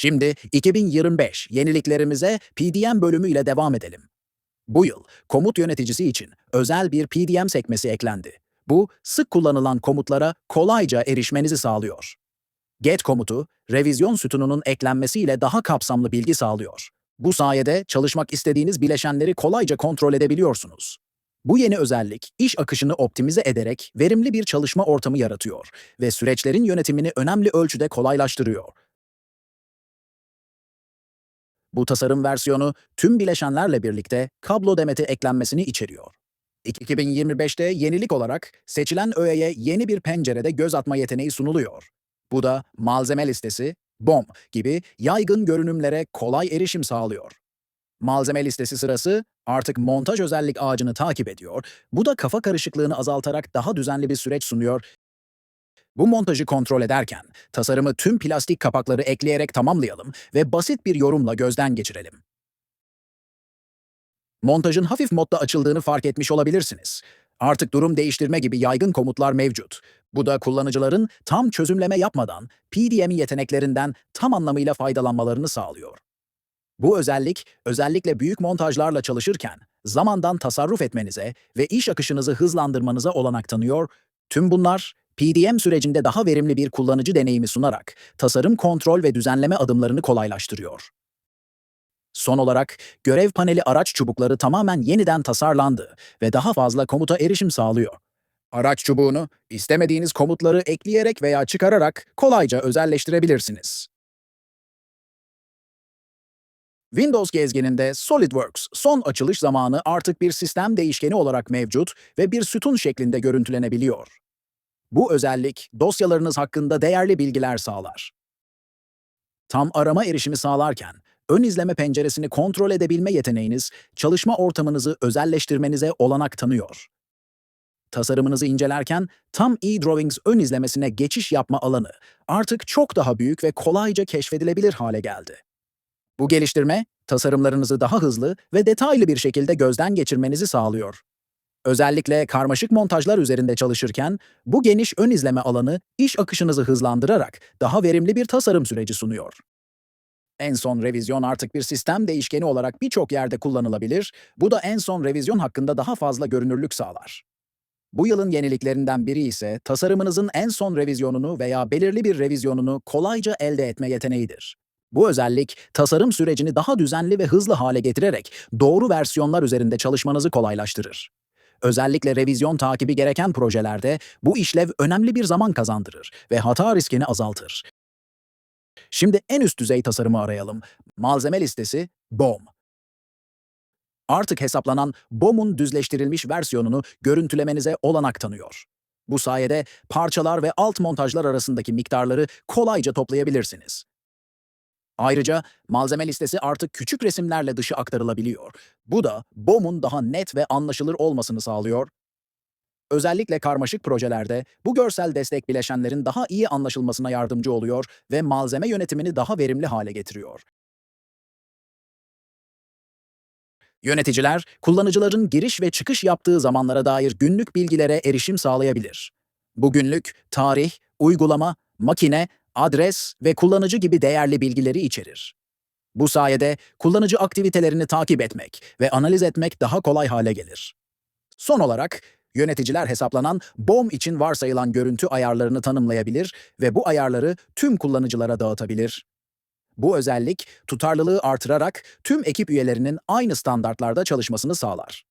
Şimdi 2025 yeniliklerimize PDM bölümü ile devam edelim. Bu yıl komut yöneticisi için özel bir PDM sekmesi eklendi. Bu, sık kullanılan komutlara kolayca erişmenizi sağlıyor. Get komutu, revizyon sütununun eklenmesiyle daha kapsamlı bilgi sağlıyor. Bu sayede çalışmak istediğiniz bileşenleri kolayca kontrol edebiliyorsunuz. Bu yeni özellik, iş akışını optimize ederek verimli bir çalışma ortamı yaratıyor ve süreçlerin yönetimini önemli ölçüde kolaylaştırıyor. Bu tasarım versiyonu tüm bileşenlerle birlikte kablo demeti eklenmesini içeriyor. 2025'te yenilik olarak seçilen öğeye yeni bir pencerede göz atma yeteneği sunuluyor. Bu da malzeme listesi, BOM gibi yaygın görünümlere kolay erişim sağlıyor. Malzeme listesi sırası artık montaj özellik ağacını takip ediyor. Bu da kafa karışıklığını azaltarak daha düzenli bir süreç sunuyor. Bu montajı kontrol ederken tasarımı tüm plastik kapakları ekleyerek tamamlayalım ve basit bir yorumla gözden geçirelim. Montajın hafif modda açıldığını fark etmiş olabilirsiniz. Artık durum değiştirme gibi yaygın komutlar mevcut. Bu da kullanıcıların tam çözümleme yapmadan PDM yeteneklerinden tam anlamıyla faydalanmalarını sağlıyor. Bu özellik, özellikle büyük montajlarla çalışırken zamandan tasarruf etmenize ve iş akışınızı hızlandırmanıza olanak tanıyor. Tüm bunlar, PDM sürecinde daha verimli bir kullanıcı deneyimi sunarak tasarım kontrol ve düzenleme adımlarını kolaylaştırıyor. Son olarak, görev paneli araç çubukları tamamen yeniden tasarlandı ve daha fazla komuta erişim sağlıyor. Araç çubuğunu istemediğiniz komutları ekleyerek veya çıkararak kolayca özelleştirebilirsiniz. Windows gezgininde SolidWorks son açılış zamanı artık bir sistem değişkeni olarak mevcut ve bir sütun şeklinde görüntülenebiliyor. Bu özellik dosyalarınız hakkında değerli bilgiler sağlar. Tam arama erişimi sağlarken ön izleme penceresini kontrol edebilme yeteneğiniz çalışma ortamınızı özelleştirmenize olanak tanıyor. Tasarımınızı incelerken tam eDrawings ön izlemesine geçiş yapma alanı artık çok daha büyük ve kolayca keşfedilebilir hale geldi. Bu geliştirme, tasarımlarınızı daha hızlı ve detaylı bir şekilde gözden geçirmenizi sağlıyor. Özellikle karmaşık montajlar üzerinde çalışırken, bu geniş ön izleme alanı iş akışınızı hızlandırarak daha verimli bir tasarım süreci sunuyor. En son revizyon artık bir sistem değişkeni olarak birçok yerde kullanılabilir, bu da en son revizyon hakkında daha fazla görünürlük sağlar. Bu yılın yeniliklerinden biri ise tasarımınızın en son revizyonunu veya belirli bir revizyonunu kolayca elde etme yeteneğidir. Bu özellik, tasarım sürecini daha düzenli ve hızlı hale getirerek doğru versiyonlar üzerinde çalışmanızı kolaylaştırır. Özellikle revizyon takibi gereken projelerde bu işlev önemli bir zaman kazandırır ve hata riskini azaltır. Şimdi en üst düzey tasarımı arayalım. Malzeme listesi BOM. Artık hesaplanan BOM'un düzleştirilmiş versiyonunu görüntülemenize olanak tanıyor. Bu sayede parçalar ve alt montajlar arasındaki miktarları kolayca toplayabilirsiniz. Ayrıca malzeme listesi artık küçük resimlerle dışı aktarılabiliyor. Bu da BOM'un daha net ve anlaşılır olmasını sağlıyor. Özellikle karmaşık projelerde bu görsel destek bileşenlerin daha iyi anlaşılmasına yardımcı oluyor ve malzeme yönetimini daha verimli hale getiriyor. Yöneticiler, kullanıcıların giriş ve çıkış yaptığı zamanlara dair günlük bilgilere erişim sağlayabilir. Bu günlük, tarih, uygulama, makine, adres ve kullanıcı gibi değerli bilgileri içerir. Bu sayede kullanıcı aktivitelerini takip etmek ve analiz etmek daha kolay hale gelir. Son olarak, yöneticiler hesaplanan BOM için varsayılan görüntü ayarlarını tanımlayabilir ve bu ayarları tüm kullanıcılara dağıtabilir. Bu özellik tutarlılığı artırarak tüm ekip üyelerinin aynı standartlarda çalışmasını sağlar.